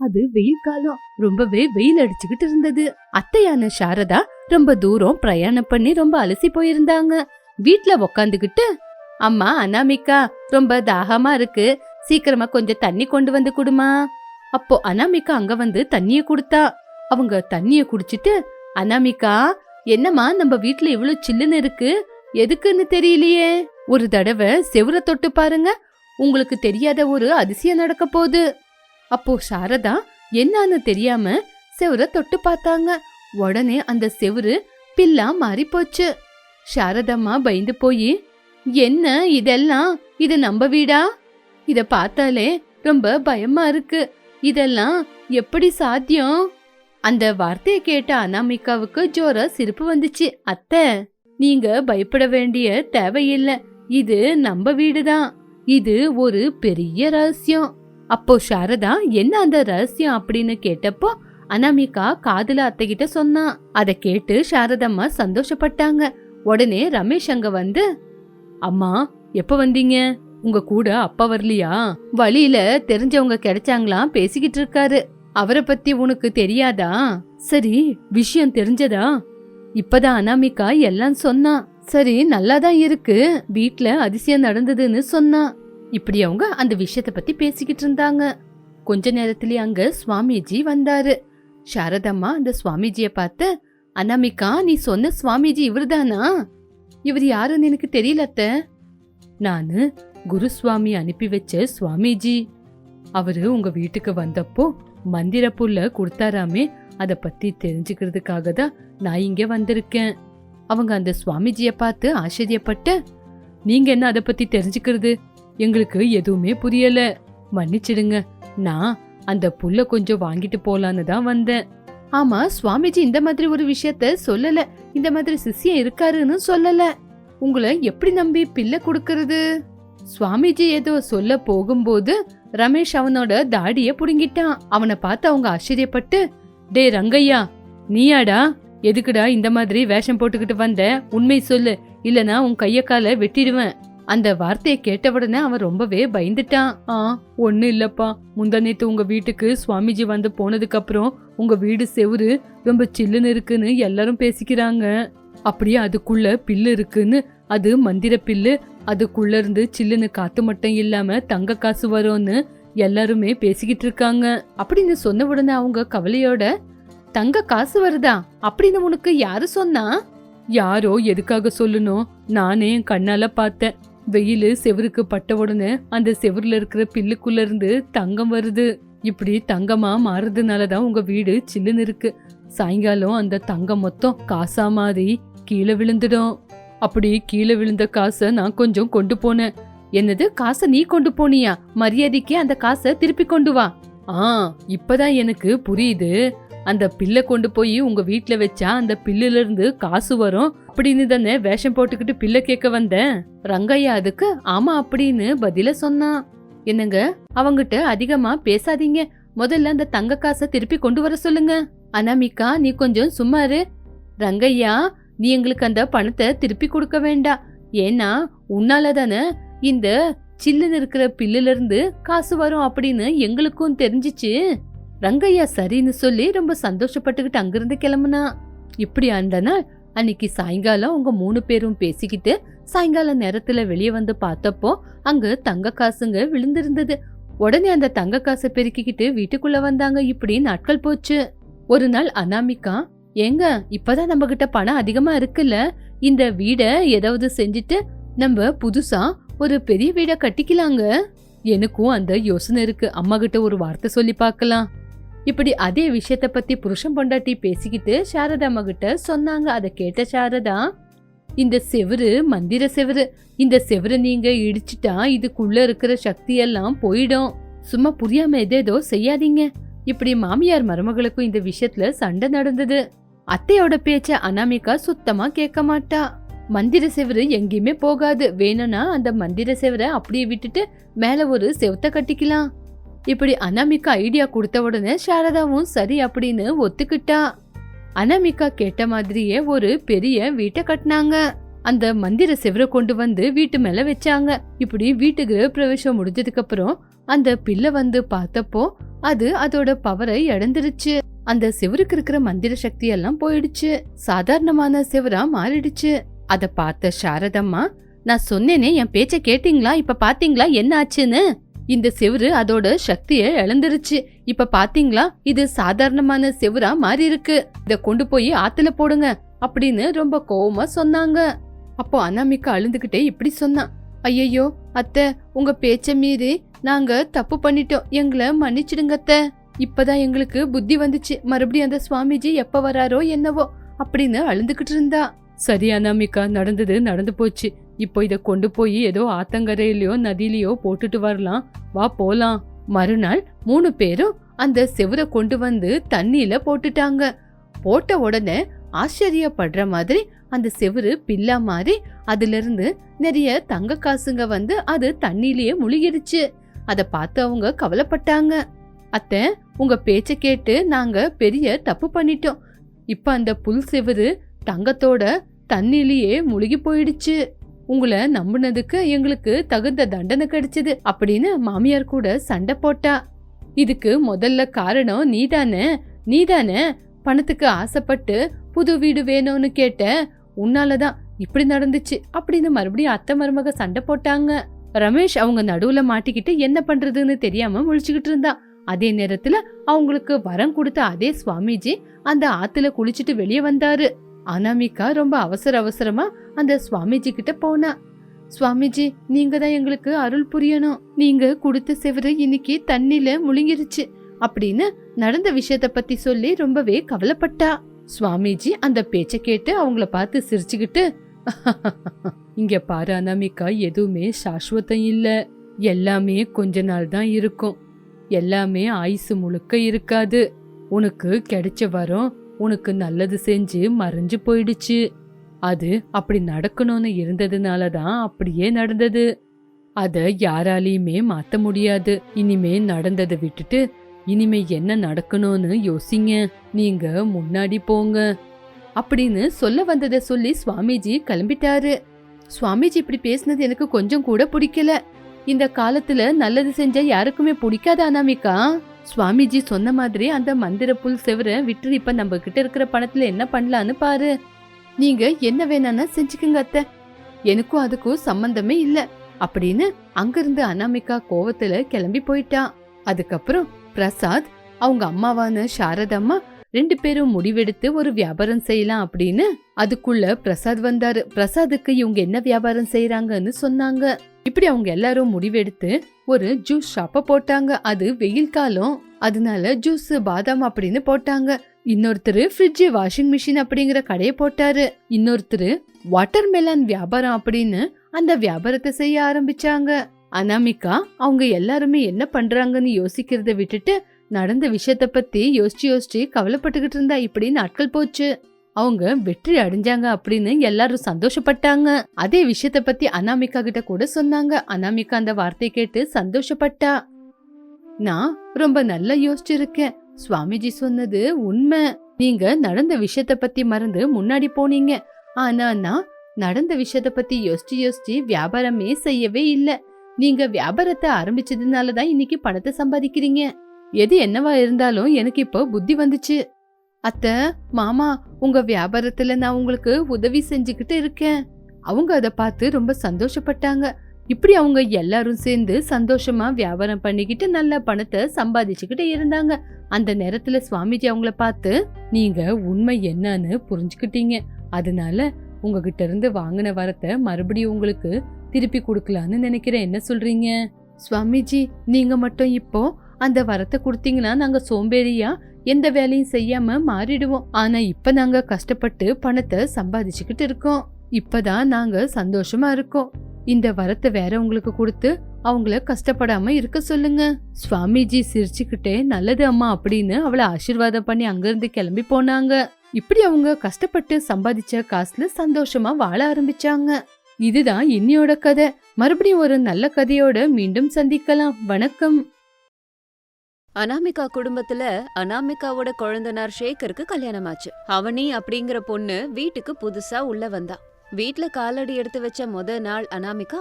அது வெயில் காலம். ரொம்பவே வெயில் அடிச்சுக்கிட்டு இருந்தது. அத்தையான சாரதா ரொம்ப தூரம் பிரயாணம் பண்ணி ரொம்ப அலசி போயிருந்தாங்க. வீட்ல உக்காந்துகிட்டு அம்மா அனாமிகா ரொம்ப தாகமா இருக்கு. சீக்கிரமா கொஞ்சம் தண்ணி கொண்டு வந்து குடுமா. அப்போ அனாமிகா அங்க வந்து தண்ணிய குடுத்தா. அவங்க தண்ணிய குடிச்சிட்டு அனாமிகா என்னம்மா நம்ம வீட்ல இவ்வளவு சில்லுன்னு இருக்கு? எதுக்குன்னு தெரியலையே? ஒரு தடவை செவுர தொட்டு பாருங்க. உங்களுக்கு தெரியாத ஒரு அதிசயம் நடக்க போகுது. அப்போ சாரதா என்னன்னு தெரியாம செவுர தொட்டு பார்த்தாங்க. உடனே அந்த செவுரு பில்லா மாறி போச்சு சாரதம்மா பயந்து போய் என்ன இதெல்லாம்? இது நம்ம வீடா? இத பார்த்தாலே ரொம்ப பயமா இருக்கு. இதெல்லாம் எப்படி சாத்தியம்? அந்த வார்த்தையை கேட்ட அனாமிகாவுக்கு ஜோர சிரிப்பு வந்துச்சு. அத்தை நீங்க பயப்பட வேண்டிய தேவையில்லை. இது நம்ம வீடுதான். இது ஒரு பெரிய ரகசியம். அப்போ சாரதா என்ன அந்த ரகசியம்? அப்படின்னு கேட்டப்போ அனாமிகா காதுல அத்தைகிட்ட சொன்னான் அதை கேட்டு சாரதம்மா சந்தோஷப்பட்டாங்க. உடனே ரமேஷ் அங்க வந்து அம்மா எப்ப வந்தீங்க? உங்க கூட அப்பா வரலையா? வழியில தெரிஞ்சவங்க கிடைச்சாங்களாம் பேசிக்கிட்டு இருக்காரு. அவரை பத்தி உனக்கு தெரியாதா? சரி விஷயம் தெரிஞ்சதா? இப்பதான் அனாமிகா எல்லாம் சொன்னான் சரி நல்லாதான் இருக்கு. வீட்ல அதிசயம் நடந்ததுன்னு சொன்னான் இப்படி அவங்க அந்த விஷயத்தை பத்தி பேசிக்கிட்டு இருந்தாங்க. கொஞ்ச நேரத்திலேயே அங்க சுவாமிஜி வந்தாரு. சாரதம்மா அந்த சுவாமிஜிய பார்த்து அனாமிகா நீ சொன்ன சுவாமிஜி இவர்தானா? இவர் யாருன்னு எனக்கு தெரியல அத்த. நானு குருசுவாமி அனுப்பி வச்ச சுவாமிஜி. அவரு உங்க வீட்டுக்கு வந்தப்போ மந்திர புல்ல கொடுத்தாராமே அத பத்தி தெரிஞ்சுக்கிறதுக்காக தான் நான் இங்க வந்திருக்கேன். அவங்க அந்த சுவாமிஜிய பார்த்து ஆச்சரியப்பட்ட நீங்க என்ன அதை பத்தி தெரிஞ்சுக்கிறது? எங்களுக்கு எதுவுமே புரியல. மன்னிச்சிடுங்க. நான் அந்த புல்ல கொஞ்சம் வாங்கிட்டு போலான்னு தான் வந்தேன். ஆமா சுவாமிஜி இந்த மாதிரி ஒரு விஷயத்த சொல்லல. இந்த மாதிரி சிஷ்யம் இருக்காருன்னு சொல்லல. உங்களை எப்படி நம்பி பிள்ளை கொடுக்கறது? சுவாமிஜி ஏதோ சொல்ல போகும்போது ரமேஷ் அவனோட தாடிய புடுங்கிட்டான். அவனை பார்த்து அவங்க ஆச்சரியப்பட்டு டே ரங்கையா நீயாடா? எதுக்குடா இந்த மாதிரி வேஷம் போட்டுக்கிட்டு வந்த? உண்மை சொல்லு. இல்லனா உன் கைய கால வெட்டிடுவேன். அந்த வார்த்தையை கேட்ட உடனே அவன் ரொம்பவே பயந்துட்டான். ஆ ஒண்ணு இல்லப்பா. முந்தா நேத்து உங்க வீட்டுக்கு சுவாமிஜி வந்து போனதுக்கு அப்புறம் உங்க வீடு செவுரு ரொம்ப சில்லுன்னு இருக்குன்னு எல்லாரும் பேசிக்கிறாங்க. அப்படியே அதுக்குள்ள பில்லு இருக்குன்னு அது மந்திர பில்லு அதுக்குள்ள இருந்து சில்லுன்னு காத்து மட்டும் இல்லாம தங்க காசு வரும்னு எல்லாருமே பேசிக்கிட்டு இருக்காங்க. அப்படின்னு சொன்ன உடனே அவங்க கவலையோட தங்க காசு வருதா? அப்படின்னு உனக்கு யாரு சொன்னா? யாரோ எதுக்காக சொல்லணும்? நானே என் கண்ணால பார்த்தேன். வெயில் செவருக்கு பட்ட உடனே அந்த செவுருல இருக்கிற பில்லுக்குள்ள இருந்து தங்கம் வருது. இப்படி தங்கமா மாறுறதுனால தான் உங்க வீடு சில்லுன்னு இருக்கு. சாயங்காலம் அந்த தங்கம் மொத்தம் காசா மாறி கீழே விழுந்துடும். அப்படி கீழே விழுந்த காசை நான் கொஞ்சம் கொண்டு போனேன். என்னது காசை நீ கொண்டு போனியா? மரியாதைக்கு அந்த காசை திருப்பி கொண்டு வா. ஆ இப்பதான் எனக்கு புரியுது. அந்த பில்லை கொண்டு போய் உங்க வீட்டுல வச்சா அந்த பில்லுல இருந்து காசு வரும். அப்படின்னு தானே வேஷம் போட்டுக்கிட்டு பில்லை கேட்க வந்தேன். ரங்கையா அதுக்கு ஆமா அப்படின்னு பதில சொன்னான் என்னங்க அவங்கிட்ட அதிகமா பேசாதீங்க. முதல்ல அந்த தங்க காசை திருப்பி கொண்டு வர சொல்லுங்க. அனாமிகா நீ கொஞ்சம் சும்மா இரு. ரங்கையா நீ எங்களுக்கு அந்த பணத்தை திருப்பி கொடுக்க வேண்டாம் ஏன்னா உன்னால தானே இந்த சில்லுன்னு இருக்கிற பில்லுல இருந்து காசு வரும் அப்படின்னு எங்களுக்கும் தெரிஞ்சிச்சு. ரங்கையா சரின்னு சொல்லி ரொம்ப சந்தோஷப்பட்டுக்கிட்டு அங்கிருந்து கிளம்புனா. இப்படி அந்த நாள் அன்னைக்கு சாயங்காலம் உங்க மூணு பேரும் பேசிக்கிட்டு சாயங்கால நேரத்துல வெளியே வந்து பார்த்தப்போ அங்க தங்க காசுங்க விழுந்திருந்தது. உடனே அந்த தங்க காசை பெருக்கிக்கிட்டு வீட்டுக்குள்ள வந்தாங்க. இப்படி நாட்கள் போச்சு. ஒரு நாள் அனாமிகா ஏங்க இப்பதான் நம்ம கிட்ட பணம் அதிகமா இருக்குல்ல? இந்த வீடை ஏதாவது செஞ்சுட்டு நம்ம புதுசா ஒரு பெரிய வீடை கட்டிக்கலாங்க? எனக்கும் அந்த யோசனை இருக்கு. அம்மா கிட்ட ஒரு வார்த்தை சொல்லி பார்க்கலாம். இப்படி அதே விஷயத்த பத்தி புருஷன் பொண்டாட்டி பேசிக்கிட்டு சாரதா அம்மா கிட்ட சொன்னாங்க. அதை கேட்ட சாரதா இந்த செவுரு மந்திர செவுரு இந்த செவரு நீங்க இடிச்சிட்டா இதுக்குள்ள இருக்கிற சக்தி எல்லாம் போயிடும். சும்மா புரியாம எதேதோ செய்யாதீங்க. இப்படி மாமியார் மருமகளுக்கும் இந்த விஷயத்துல சண்டை நடந்தது. அத்தையோட பேச்ச அனாமிகா சுத்தமா கேட்க மாட்டா. மந்திர செவரு எங்கேயுமே போகாது. வேணும்னா அந்த மந்திர செவரை அப்படியே விட்டுட்டு மேல ஒரு செவத்தை கட்டிக்கலாம். இப்படி அனாமிகா ஐடியா கொடுத்த உடனே சாரதாவும் சரி அப்படின்னு ஒத்துக்கிட்டா. அனாமிகா கேட்ட மாதிரியே ஒரு பெரிய வீட்டை கட்டினாங்க. அந்த மந்திர செவரை கொண்டு வந்து வீட்டு மேல வச்சாங்க. இப்படி வீட்டு கிரக பிரவேசம் முடிஞ்சதுக்கு அப்புறம் அந்த பிள்ளை வந்து பார்த்தப்போ அது அதோட பவரை இழந்துருச்சு. அந்த சிவருக்கு இருக்கிற மந்திர சக்தி எல்லாம் போயிடுச்சு. சாதாரணமான சிவரா மாறிடுச்சு. அத பார்த்த சாரதம்மா நான் சொன்னேனே என் பேச்ச கேட்டீங்களா? இப்ப பாத்தீங்களா என்ன ஆச்சுன்னு? இந்த செவுரு அதோட சக்தியை இழந்துருச்சு. இப்ப பாத்தீங்களா? இது சாதாரணமான செவரா மாறி இருக்கு இத கொண்டு போய் ஆத்துல போடுங்க அப்படின்னு ரொம்ப கோவமா சொன்னாங்க. அப்போ அனாமிகா அழுந்துகிட்டே இப்படி சொன்னான் ஐயையோ அத்தை உங்க பேச்ச மீறி நாங்க தப்பு பண்ணிட்டோம். எங்களை மன்னிச்சிடுங்க அத்தை. இப்பதான் எங்களுக்கு புத்தி வந்துச்சு. மறுபடியும் அந்த சுவாமிஜி எப்ப வராரோ என்னவோ அப்படின்னு அழுந்துகிட்டு இருந்தா. சரி அனாமிகா நடந்தது நடந்து போச்சு. இப்போ இதை கொண்டு போய் ஏதோ ஆத்தங்கரையிலையோ நதியிலையோ போட்டுட்டு வரலாம். வா போலாம். மறுநாள் மூணு பேரும் அந்த செவுரை கொண்டு வந்து தண்ணியில போட்டுட்டாங்க. போட்ட உடனே ஆச்சரியப்படுற மாதிரி அந்த செவுரு பில்லா மாறி அதுல இருந்து நிறைய தங்க காசுங்க வந்து அது தண்ணியிலேயே முழுகிடுச்சு. அதை பார்த்து அவங்க கவலைப்பட்டாங்க. அத்தை உங்க பேச்ச கேட்டு நாங்க பெரிய தப்பு பண்ணிட்டோம். இப்ப அந்த புல் செவுரு தங்கத்தோட தண்ணியிலேயே முழுகி போயிடுச்சு. உங்களை நம்புனதுக்கு எங்களுக்கு தகுந்த தண்டனை கிடைச்சது அப்படின்னு மாமியார் கூட சண்டை போட்டா. இதுக்கு முதல்ல காரணம் நீதானே? நீதானே? பணத்துக்கு ஆசைப்பட்டு புது வீடு வேணும்னு கேட்ட உன்னாலதான் இப்படி நடந்துச்சு அப்படின்னு மறுபடியும் அத்தை மருமக சண்டை போட்டாங்க. ரமேஷ் அவங்க நடுவுல மாட்டிக்கிட்டு என்ன பண்றதுன்னு தெரியாம முழிச்சுக்கிட்டு இருந்தான் அதே நேரத்துல அவங்களுக்கு வரம் கொடுத்த அதே சுவாமிஜி அந்த ஆத்துல குளிச்சுட்டு வெளியே வந்தாரு. அனாமிகா ரொம்ப அவசர அவசரமா அந்த சுவாமிஜி கிட்ட போனா சுவாமிஜி நீங்க தான் எங்களுக்கு அருள் புரியணும். நீங்க கொடுத்த செவரு இன்னைக்கு தண்ணில முழுங்கிருச்சு அப்படின்னு நடந்த விஷயத்த பத்தி சொல்லி ரொம்பவே கவலைப்பட்டா. சுவாமிஜி அந்த பேச்ச கேட்டு அவங்கள பார்த்து சிரிச்சுக்கிட்டு இங்க பாரு அனாமிகா எதுவுமே சாஸ்வதம் இல்ல. எல்லாமே கொஞ்ச நாள் தான் இருக்கும். எல்லாமே ஆயுசு முழுக்க இருக்காது. உனக்கு கிடைச்ச வரம் உனக்கு நல்லது செஞ்சு மறைஞ்சு போயிடுச்சு. அது அப்படி நடக்கணும்னு இருந்ததுனால தான் அப்படியே நடந்தது. அதை யாராலையுமே மாற்ற முடியாது. இனிமே நடந்ததை விட்டுட்டு இனிமே என்ன நடக்கணும்னு யோசிங்க. நீங்க முன்னாடி போங்க. அப்படின்னு சொல்ல வந்ததை சொல்லி சுவாமிஜி கிளம்பிட்டாரு. சுவாமிஜி இப்படி பேசுனது எனக்கு கொஞ்சம் கூட பிடிக்கல. இந்த காலத்துல நல்லது செஞ்சா யாருக்குமே பிடிக்காத அனாமிகா? சுவாமிஜி சொன்ன மாதிரி அந்த மந்திர புல் செவர விட்டு இப்ப நம்ம கிட்ட இருக்கிற பணத்துல என்ன பண்ணலான்னு பாரு. நீங்க என்ன வேணானா செஞ்சுக்குங்க அத்தை. எனக்கும் அதுக்கும் சம்பந்தமே இல்ல. அப்படின்னு அங்கிருந்து அனாமிகா கோவத்துல கிளம்பி போயிட்டான் அதுக்கப்புறம் பிரசாத் அவங்க அம்மாவான சாரதம்மா ரெண்டு பேரும் முடிவெடுத்து ஒரு வியாபாரம் செய்யலாம் அப்படின்னு அதுக்குள்ள பிரசாத் வந்தாரு. பிரசாத்துக்கு இவங்க என்ன வியாபாரம் செய்யறாங்கன்னு சொன்னாங்க. இப்படி அவங்க எல்லாரும் முடிவெடுத்து ஒரு ஜூஸ் ஷாப்ப போட்டாங்க. அது வெயில் காலம். அதனால ஜூஸ் பாதாம் அப்படின்னு போட்டாங்க. இன்னொருத்தர் ஃப்ரிட்ஜ் வாஷிங் மிஷின் அப்படிங்கிற கடையை போட்டாரு. இன்னொருத்தர் வாட்டர் மெலன் வியாபாரம் அப்படின்னு அந்த வியாபாரத்தை செய்ய ஆரம்பிச்சாங்க. அனாமிகா அவங்க எல்லாருமே என்ன பண்றாங்கன்னு யோசிக்கிறத விட்டுட்டு நடந்த விஷயத்த பத்தி யோசிச்சு யோசிச்சு கவலைப்பட்டுக்கிட்டு இருந்தா இப்படி நாட்கள் போச்சு. அவங்க வெற்றி அடைஞ்சாங்க அப்படின்னு எல்லாரும் சந்தோஷப்பட்டாங்க. அதே விஷயத்த பத்தி அனாமிகா கிட்ட கூட சொன்னாங்க. அனாமிகா அந்த வார்த்தை கேட்டு சந்தோஷப்பட்டா. நான் ரொம்ப நல்லா யோசிச்சிருக்கேன். சுவாமிஜி சொன்னது உண்மை. நீங்க நடந்த விஷயத்த பத்தி மறந்து முன்னாடி போனீங்க. ஆனா நான் நடந்த விஷயத்த பத்தி யோசிச்சு யோசிச்சு வியாபாரமே செய்யவே இல்ல. நீங்க வியாபாரத்தை ஆரம்பிச்சதுனால தான் இன்னைக்கு பணத்தை சம்பாதிக்கிறீங்க. எது என்னவா இருந்தாலும் எனக்கு இப்போ புத்தி வந்துச்சு. அத்த மாமா உங்க வியாபாரத்துல நான் உங்களுக்கு உதவி செஞ்சுக்கிட்டு இருக்கேன். அவங்க அதை பார்த்து ரொம்ப சந்தோஷப்பட்டாங்க. இப்படி அவங்க எல்லாரும் சேர்ந்து சந்தோஷமா வியாபாரம் பண்ணிக்கிட்டு நல்ல பணத்தை சம்பாதிச்சுக்கிட்டு இருந்தாங்க. அந்த நேரத்துல சுவாமிஜி அவங்கள பார்த்து நீங்க உண்மை என்னன்னு புரிஞ்சுக்கிட்டீங்க. அதனால உங்ககிட்ட இருந்து வாங்கின வரத்தை மறுபடியும் உங்களுக்கு திருப்பி கொடுக்கலான்னு நினைக்கிறேன். என்ன சொல்றீங்க? சுவாமிஜி நீங்க மட்டும் இப்போ அந்த வரத்தை கொடுத்தீங்கன்னா நாங்க சோம்பேறியா எந்த வேலையும் செய்யாம மாறிடுவோம். ஆனா இப்ப நாங்க கஷ்டப்பட்டு பணத்தை சம்பாதிச்சுக்கிட்டு இருக்கோம். இப்பதான் நாங்க சந்தோஷமா இருக்கோம். இந்த வரத்தை வேற உங்களுக்கு கொடுத்து அவங்கள கஷ்டப்படாம இருக்க சொல்லுங்க. சுவாமிஜி சிரிச்சுக்கிட்டே நல்லது அம்மா அப்படின்னு அவளை ஆசீர்வாதம் பண்ணி அங்கிருந்து கிளம்பி போனாங்க. இப்படி அவங்க கஷ்டப்பட்டு சம்பாதிச்ச காசுல சந்தோஷமா வாழ ஆரம்பிச்சாங்க. இதுதான் இன்னியோட கதை. மறுபடியும் ஒரு நல்ல கதையோட மீண்டும் சந்திக்கலாம். வணக்கம். அனாமிகா குடும்பத்துல அனாமிகாவோட குழந்தனார் ஷேகருக்கு கல்யாணம் ஆச்சு அவனி அப்படிங்கிற பொண்ணு வீட்டுக்கு புதுசா உள்ள வந்தா. வீட்ல காலடி எடுத்து வச்ச முத நாள் அனாமிகா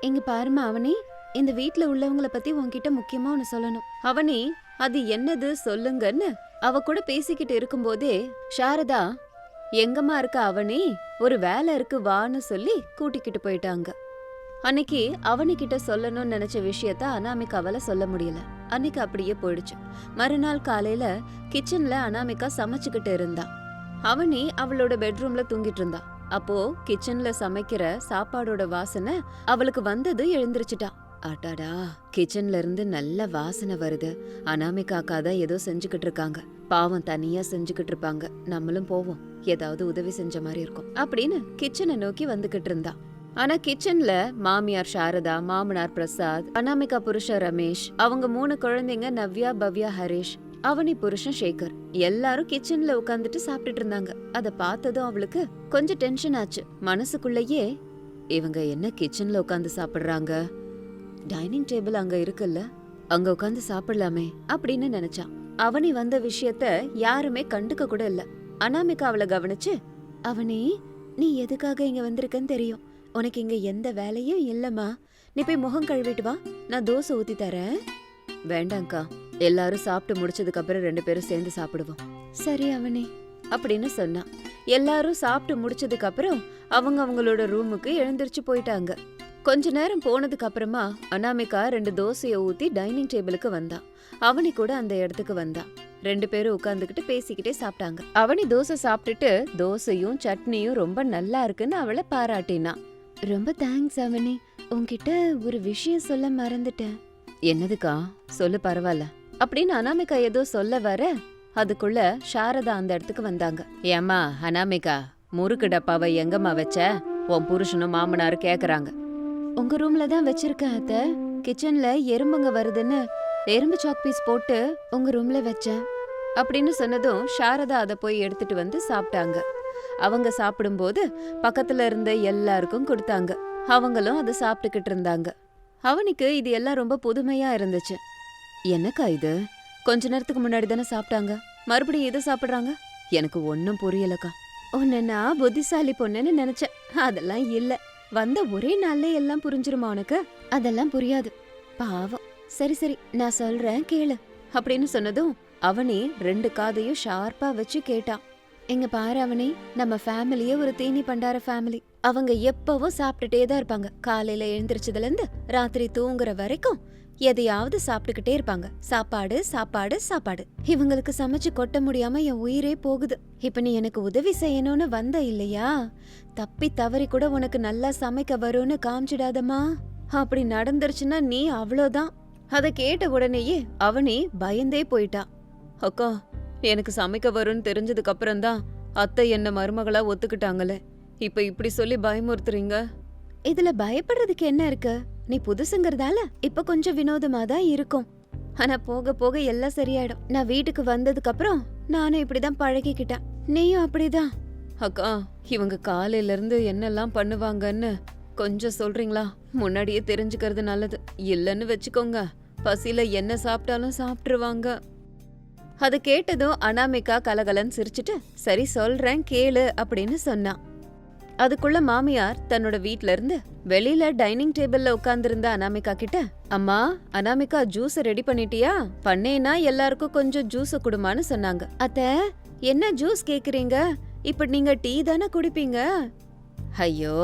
இங்க பாருமா அவனி இந்த வீட்ல உள்ளவங்கள பத்தி உன்கிட்ட முக்கியமா ஒன்னு சொல்லணும். அவனி அது என்னது சொல்லுங்கன்னு அவ கூட பேசிக்கிட்டு இருக்கும்போதே சாரதா எங்கம்மா இருக்க அவனி ஒரு வேலை இருக்கு வான்னு சொல்லி கூட்டிக்கிட்டு போயிட்டாங்க. அன்னைக்கு அவனிக்கிட்ட சொல்லணும்னு நினைச்ச விஷயத்த அனாமிகாவால சொல்ல முடியல. அன்னைக்கு அப்படியே போயிடுச்சு. மறுநாள் காலையில கிச்சன்ல அனாமிகா சமைச்சுக்கிட்டு இருந்தா. அவனி அவளோட பெட்ரூம்ல தூங்கிட்டு இருந்தா. அப்போ கிச்சன்ல சமைக்கிற சாப்பாடோட வாசனை அவளுக்கு வந்தது எழுந்திருச்சுட்டா. அட்டாடா கிச்சன்ல இருந்து நல்ல வாசனை வருது. அனாமிகா அக்கா தான் ஏதோ செஞ்சுக்கிட்டு இருக்காங்க. பாவம் தனியா செஞ்சுக்கிட்டு இருப்பாங்க. நம்மளும் போவோம். ஏதாவது உதவி செஞ்ச மாதிரி இருக்கும். அப்படின்னு கிச்சனை நோக்கி வந்துகிட்டு இருந்தா. ஆனா கிச்சன்ல மாமியார் சாரதா மாமனார் பிரசாத் அனாமிகா புருஷ ரமேஷ் அவங்க மூணு குழந்தைங்க நவ்யா பவ்யா ஹரிஷ் அவனி புருஷன் சேகர் எல்லாரும் கிச்சன்ல உட்காந்துட்டு சாப்பிட்டுட்டு இருந்தாங்க. அத பார்த்ததும் அவளுக்கு கொஞ்சம் டென்ஷன் ஆச்சு. மனசுக்குள்ளேயே இவங்க என்ன கிச்சன்ல உட்காந்து சாப்பிடுறாங்க? டைனிங் டேபிள் அங்க இருக்குல்ல? அங்க உட்காந்து சாப்பிடலாமே அப்படின்னு நினைச்சான். அவனி வந்த விஷயத்த யாருமே கண்டுக்க கூட இல்ல. அனாமிகா அவளை கவனிச்சு அவனி நீ எதுக்காக இங்க வந்திருக்கன்னு தெரியும். உனக்கு இங்க எந்த வேலையும் இல்லம்மா. நீ போய் முகம் கழுவிட்டு வா. நான் தோசை ஊத்தி தரேன். வேண்டாங்க்கா எல்லாரும் சாப்பிட்டு முடிச்சதுக்கு அப்புறம் ரெண்டு பேரும் சேர்ந்து சாப்பிடுவோம். சரி அவனி அப்படின்னு சொன்னான் எல்லாரும் சாப்பிட்டு முடிச்சதுக்கு அப்புறம் அவங்க அவங்களோட ரூமுக்கு எழுந்திருச்சு போயிட்டாங்க. கொஞ்ச நேரம் போனதுக்கு அப்புறமா அனாமிகா ரெண்டு தோசைய ஊத்தி டைனிங் டேபிளுக்கு வந்தா. அவனி கூட அந்த இடத்துக்கு வந்தா. ரெண்டு பேரும் உட்கார்ந்துகிட்டு பேசிக்கிட்டே சாப்பிட்டாங்க. அவனி தோசை சாப்பிட்டுட்டு தோசையும் சட்னியும் ரொம்ப நல்லா இருக்குன்னு அவளை பாராட்டினா. ரொம்ப தேங்க்ஸ் அவனி. உன்கிட்ட ஒரு விஷயம் சொல்ல மறந்துட்டேன். என்னதுக்கா? சொல்லு பரவாயில்ல. அப்படின்னு அனாமிகா ஏதோ சொல்ல வர அதுக்குள்ள சாரதா அந்த இடத்துக்கு வந்தாங்க. ஏம்மா அனாமிகா முறுக்கு டப்பாவை எங்கம்மா வச்ச? உன் புருஷனும் மாமனாரும் கேக்குறாங்க. உங்க ரூம்ல தான் வச்சிருக்கேன் அத்த. கிச்சன்ல எறும்புங்க வருதுன்னு எறும்பு சாக் பீஸ் போட்டு உங்க ரூம்ல வச்சேன் அப்படின்னு சொன்னதும் சாரதா அதை போய் எடுத்துட்டு வந்து சாப்பிட்டாங்க. அவங்க சாப்பிடும்போது பக்கத்துல இருந்த எல்லாருக்கும் கொடுத்தாங்க. அவங்களும் அதை சாப்பிட்டுக்கிட்டு இருந்தாங்க. அவனுக்கு இது எல்லாம் ரொம்ப புதுமையா இருந்துச்சு. என்னக்கா இது? கொஞ்ச நேரத்துக்கு முன்னாடி தானே சாப்பிட்டாங்க. மறுபடியும் எதை சாப்பிடுறாங்க? எனக்கு ஒன்னும் புரியலக்கா. உன்னை நான் புத்திசாலி பொண்ணுன்னு நினைச்சேன். அதெல்லாம் இல்ல. வந்த ஒரே நாள்ல எல்லாம் புரிஞ்சிருமா உனக்கு? அதெல்லாம் புரியாது. பாவம். சரி சரி நான் சொல்றேன் கேளு. அப்படின்னு சொன்னதும் அவனே ரெண்டு காதையும் ஷார்ப்பா வச்சு கேட்டான். எங்க பாரு அவனே நம்ம ஃபேமிலியே ஒரு தீனி பண்டார ஃபேமிலி அவங்க எப்பவும் சாப்பிட்டுட்டே தான் இருப்பாங்க. காலையில எழுந்திரிச்சதுல இருந்து ராத்திரி தூங்குற வரைக்கும் எதையாவது சாப்பிட்டுக்கிட்டே இருப்பாங்க. சாப்பாடு சாப்பாடு சாப்பாடு. இவங்களுக்கு சமைச்சு கொட்ட முடியாம என் உயிரே போகுது. இப்ப நீ எனக்கு உதவி செய்யணும்னு வந்த இல்லையா? தப்பி தவறி கூட உனக்கு நல்லா சமைக்க வரும்னு காமிச்சிடாதம்மா. அப்படி நடந்துருச்சுன்னா நீ அவ்வளோதான். அதை கேட்ட உடனேயே அவனே பயந்தே போயிட்டா. அக்கா எனக்கு சமைக்க வரும்னு தெரிஞ்சதுக்கு அப்புறம் தான் அத்தை என்ன மருமகளா ஒத்துக்கிட்டாங்களே. இப்ப இப்படி சொல்லி பயமுறுத்துறீங்க? இதுல பயப்படுறதுக்கு என்ன இருக்கு? நீ புதுசுங்கிறதால இப்ப கொஞ்சம் வினோதமா தான் இருக்கும். ஆனா போக போக எல்லாம் சரியாயிடும். நான் வீட்டுக்கு வந்ததுக்கு அப்புறம் நானும் இப்படிதான் பழகிக்கிட்டேன். நீயும் அப்படிதான். அக்கா இவங்க காலையில இருந்து என்னெல்லாம் பண்ணுவாங்கன்னு கொஞ்சம் சொல்றீங்களா? முன்னாடியே தெரிஞ்சுக்கிறது நல்லது. இல்லைன்னு வச்சுக்கோங்க. பசியில என்ன சாப்பிட்டாலும் சாப்பிட்டுருவாங்க. அது கேட்டதும் அனாமிகா கலகலன்னு சிரிச்சிட்டு சரி சொல்றேன் கேளு அப்படின்னு சொன்னான் அதுக்குள்ள மாமியார் தன்னோட வீட்ல இருந்து வெளியில டைனிங் டேபிள்ல உட்கார்ந்திருந்த அனாமிகா கிட்ட அம்மா அனாமிகா ஜூஸ் ரெடி பண்ணிட்டியா? பண்ணேனா எல்லாருக்கும் கொஞ்சம் ஜூஸ் குடுமான்னு சொன்னாங்க. அத்த என்ன ஜூஸ் கேக்குறீங்க? இப்ப நீங்க டீ தானே குடிப்பீங்க? ஐயோ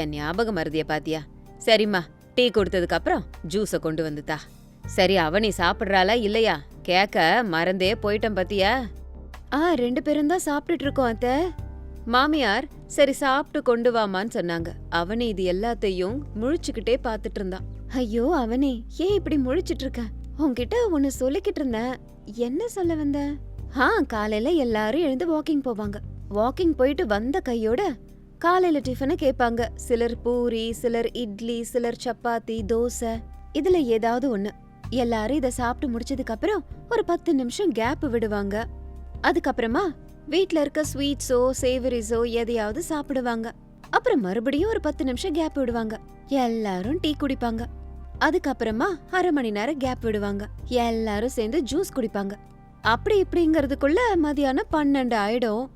என் ஞாபகம் மருதிய பாத்தியா? சரிம்மா டீ கொடுத்ததுக்கு அப்புறம் ஜூஸ கொண்டு வந்துதா சரி அவனி சாப்பிடுறாளா இல்லையா? கேக்க மறந்தே போயிட்டேன் பாத்தியா? ஆ ரெண்டு பேரும் தான் சாப்பிட்டுட்டு இருக்கோம் அத்தை. மாமியார் சரி சாப்பிட்டு கொண்டு வாமான்னு சொன்னாங்க. அவனே இது எல்லாத்தையும் முழிச்சுக்கிட்டே பாத்துட்டு இருந்தான். ஐயோ அவனே ஏன் இப்படி முழிச்சிட்டு இருக்க? உன்கிட்ட ஒன்னு சொல்லிக்கிட்டு இருந்தேன். என்ன சொல்ல வந்த? ஆ காலையில எல்லாரும் எழுந்து வாக்கிங் போவாங்க. வாக்கிங் போயிட்டு வந்த கையோட காலையில டிஃபனை கேட்பாங்க. சிலர் பூரி சிலர் இட்லி சிலர் சப்பாத்தி தோசை. இதுல ஏதாவது ஒண்ணு. எல்லாரும் இதை சாப்பிட்டு முடிச்சதுக்கு அப்புறம் ஒரு பத்து நிமிஷம் கேப் விடுவாங்க. அதுக்கப்புறமா வீட்டில் இருக்க ஸ்வீட்ஸோ சேவரிஸோ எதையாவது சாப்பிடுவாங்க. அப்புறம் மறுபடியும் ஒரு பத்து நிமிஷம் கேப் விடுவாங்க. எல்லாரும் டீ குடிப்பாங்க. அதுக்கப்புறமா அரை மணி நேரம் கேப் விடுவாங்க. எல்லாரும் சேர்ந்து ஜூஸ் குடிப்பாங்க. அப்படி இப்படிங்கிறதுக்குள்ள மதியானம் பன்னெண்டு ஆயிடும்.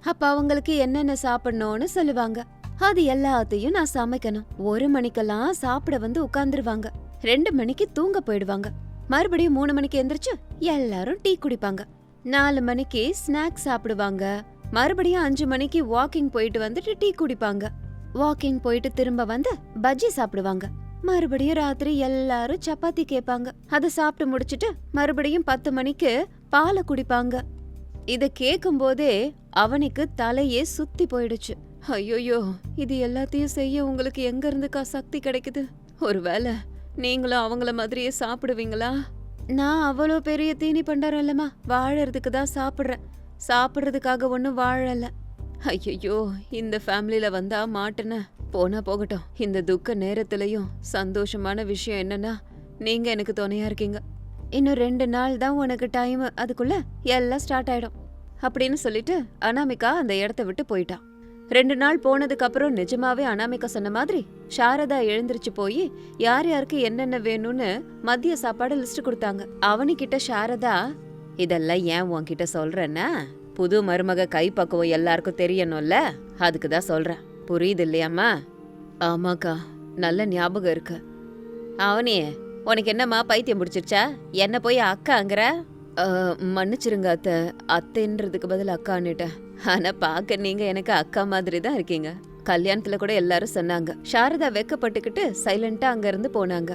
அப்ப அவங்களுக்கு என்னென்ன சாப்பிடணும்னு சொல்லுவாங்க. அது எல்லாத்தையும் நான் சமைக்கணும். ஒரு மணிக்கெல்லாம் சாப்பிட வந்து உட்கார்ந்துருவாங்க. ரெண்டு மணிக்கு தூங்க போயிடுவாங்க. மறுபடியும் மூணு மணிக்கு எந்திரிச்சு எல்லாரும் டீ குடிப்பாங்க. நாலு மணிக்கு ஸ்நாக்ஸ் சாப்பிடுவாங்க. மறுபடியும் அஞ்சு மணிக்கு வாக்கிங் போயிட்டு வந்துட்டு டீ குடிப்பாங்க. வாக்கிங் போயிட்டு திரும்ப வந்து பஜ்ஜி சாப்பிடுவாங்க. மறுபடியும் ராத்திரி எல்லாரும் சப்பாத்தி கேட்பாங்க. அதை சாப்பிட்டு முடிச்சிட்டு மறுபடியும் பத்து மணிக்கு பாலை குடிப்பாங்க. இத கேட்கும் போதே அவனுக்கு தலையே சுத்தி போயிடுச்சு. ஐயோயோ இது எல்லாத்தையும் செய்ய உங்களுக்கு எங்க இருந்துக்கா சக்தி கிடைக்குது? ஒருவேளை நீங்களும் அவங்கள மாதிரியே சாப்பிடுவீங்களா? நான் அவ்வளோ பெரிய தீனி பண்டாரம் இல்லைம்மா. வாழறதுக்கு தான் சாப்பிட்றேன். சாப்பிட்றதுக்காக ஒன்றும் வாழலை. ஐயோ இந்த ஃபேமிலியில் வந்தால் மாட்டுன போனால் போகட்டும். இந்த துக்க நேரத்துலையும் சந்தோஷமான விஷயம் என்னன்னா நீங்கள் எனக்கு துணையாக இருக்கீங்க. இன்னும் ரெண்டு நாள் தான் உனக்கு டைம் அதுக்குள்ளே எல்லாம் ஸ்டார்ட் ஆகிடும் அப்படின்னு சொல்லிட்டு அனாமிகா அந்த இடத்த விட்டு போயிட்டான் ரெண்டு நாள் போனதுக்கு அப்புறம் நிஜமாவே அனாமிகா சொன்ன மாதிரி சாரதா எழுந்திருச்சு போய் யார் யாருக்கு என்னென்ன வேணும்னு மதிய சாப்பாடு லிஸ்ட் கொடுத்தாங்க. அவனிக்கிட்ட சாரதா இதெல்லாம் ஏன் உன்கிட்ட சொல்றேன்னா புது மருமக கைப்பக்குவம் எல்லாருக்கும் தெரியணும்ல அதுக்கு தான் சொல்றேன். புரியுது இல்லையாம்மா? ஆமாக்கா நல்ல ஞாபகம் இருக்கு. அவனே உனக்கு என்னம்மா பைத்தியம் பிடிச்சிருச்சா? என்ன போய் அக்காங்கிற? மன்னிச்சிருங்க அத்தை. அத்தைன்றதுக்கு பதில் அக்கான்னுட்டேன். ஆனா பார்க்க நீங்க எனக்கு அக்கா மாதிரி தான் இருக்கீங்க. கல்யாணத்துல கூட எல்லாரும் சொன்னாங்க. சாரதா வெக்கப்பட்டுக்கிட்டு சைலண்டா அங்க இருந்து போனாங்க.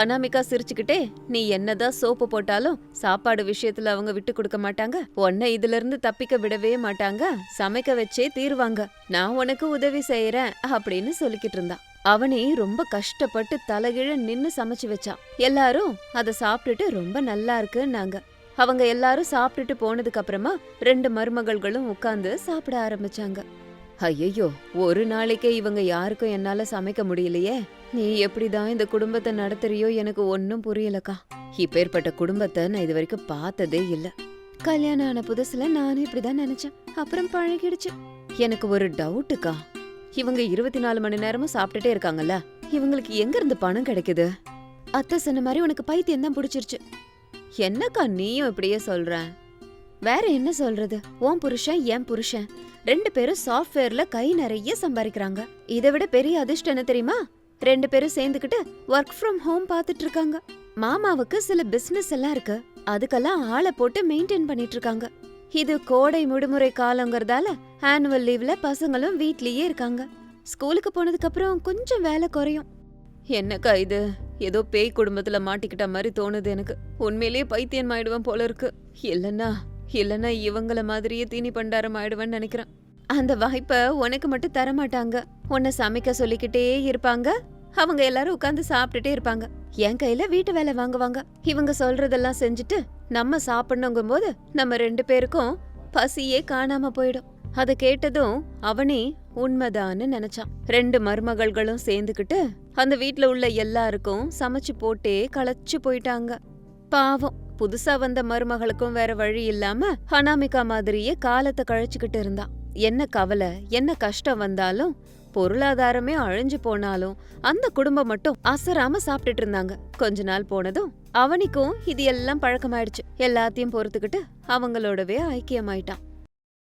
அனாமிகா சிரிச்சுக்கிட்டே நீ என்னதான் சோப்பு போட்டாலும் சாப்பாடு விஷயத்துல அவங்க விட்டு கொடுக்க மாட்டாங்க. உன்னை இதுல இருந்து தப்பிக்க விடவே மாட்டாங்க. சமைக்க வச்சே தீருவாங்க. நான் உனக்கு உதவி செய்யறேன் அப்படின்னு சொல்லிக்கிட்டு இருந்தான் அவனே ரொம்ப கஷ்டப்பட்டு தலகிழ நின்னு சமைச்சு வச்சான். எல்லாரும் அதை சாப்பிட்டுட்டு ரொம்ப நல்லா இருக்குன்னாங்க. அவங்க எல்லாரும் சாப்பிட்டுட்டு போனதுக்கு அப்புறமா ரெண்டு மருமகள்களும் உட்கார்ந்து சாப்பிட ஆரம்பிச்சாங்க. ஐயோ ஒரு நாளைக்கே இவங்க யாருக்கும் என்னால சமைக்க முடியலையே. நீ எப்படிதான் இந்த குடும்பத்தை நடத்துறியோ எனக்கு ஒன்னும் புரியலக்கா. இப்பேற்பட்ட குடும்பத்தை நான் இது வரைக்கும் பார்த்ததே இல்ல. கல்யாணம் ஆன புதுசுல நானும் இப்படிதான் நினைச்சேன். அப்புறம் பழகிடுச்சு. எனக்கு ஒரு டவுட்டுக்கா. இவங்க இருபத்தி நாலு மணி நேரமும் சாப்பிட்டுட்டே இருக்காங்கல்ல. இவங்களுக்கு எங்க இருந்து பணம் கிடைக்குது? அத்தை சொன்ன மாதிரி உனக்கு பைத்தியம் தான் பிடிச்சிருச்சு. என்னக்கா நீயும் இப்படியே சொல்ற? வேற என்ன சொல்றது? உன் புருஷன் என் புருஷன். ரெண்டு பேரும் சாஃப்ட்வேர்ல கை நிறைய சம்பாதிக்கிறாங்க இதை விட பெரிய அதிர்ஷ்டம் என்ன தெரியுமா? ரெண்டு பேரும் சேர்ந்துக்கிட்டு ஒர்க் ஃப்ரம் ஹோம் பார்த்துட்டு இருக்காங்க மாமாவுக்கு சில பிசினஸ் எல்லாம் இருக்கு. அதுக்கெல்லாம் ஆளை போட்டு மெயின்டைன் பண்ணிட்டு இருக்காங்க இது கோடை விடுமுறை காலங்கிறதால ஆனுவல் லீவ்ல பசங்களும் வீட்லயே இருக்காங்க. ஸ்கூலுக்கு போனதுக்கு அப்புறம் கொஞ்சம் வேலை குறையும். என்னக்கா இது? ஏதோ பேய் குடும்பத்துல மாட்டிக்கிட்ட மாதிரி தோணுது எனக்கு. உண்மையிலேயே பைத்தியம் ஆயிடுவேன் போல இருக்கு. இல்லனா இல்லனா இவங்கள மாதிரியே தீனி பண்டாரம் ஆயிடுவேன்னு நினைக்கிறேன். அந்த வாய்ப்பை உனக்கு மட்டும் தர மாட்டாங்க. உன்னை சமைக்க சொல்லிக்கிட்டே இருப்பாங்க. அவங்க எல்லாரும் உட்காந்து சாப்பிட்டுட்டே இருப்பாங்க. என் கையில வீட்டு வேலை வாங்குவாங்க. இவங்க சொல்றதெல்லாம் செஞ்சுட்டு நம்ம சாப்பிடணுங்கும் போது நம்ம ரெண்டு பேருக்கும் பசியே காணாம போயிடும். அதை கேட்டதும் அவனே உண்மைதான்னு நினைச்சான். ரெண்டு மருமகள்களும் சேர்ந்துக்கிட்டு அந்த வீட்ல உள்ள எல்லாருக்கும் சமைச்சு போட்டே களைச்சு போயிட்டாங்க. பாவம் புதுசா வந்த மருமகளுக்கும் வேற வழி இல்லாம அனாமிகா மாதிரியே காலத்தை கழிச்சுக்கிட்டு இருந்தான். என்ன கவலை என்ன கஷ்டம் வந்தாலும் பொருளாதாரமே அழிஞ்சு போனாலும் அந்த குடும்பம் மட்டும் அசராம சாப்பிட்டுட்டு இருந்தாங்க. கொஞ்ச நாள் போனதும் அவனிக்கும் இது எல்லாம் பழக்கமாயிடுச்சு. எல்லாத்தையும் பொறுத்துக்கிட்டு அவங்களோடவே ஐக்கியமாயிட்டான்.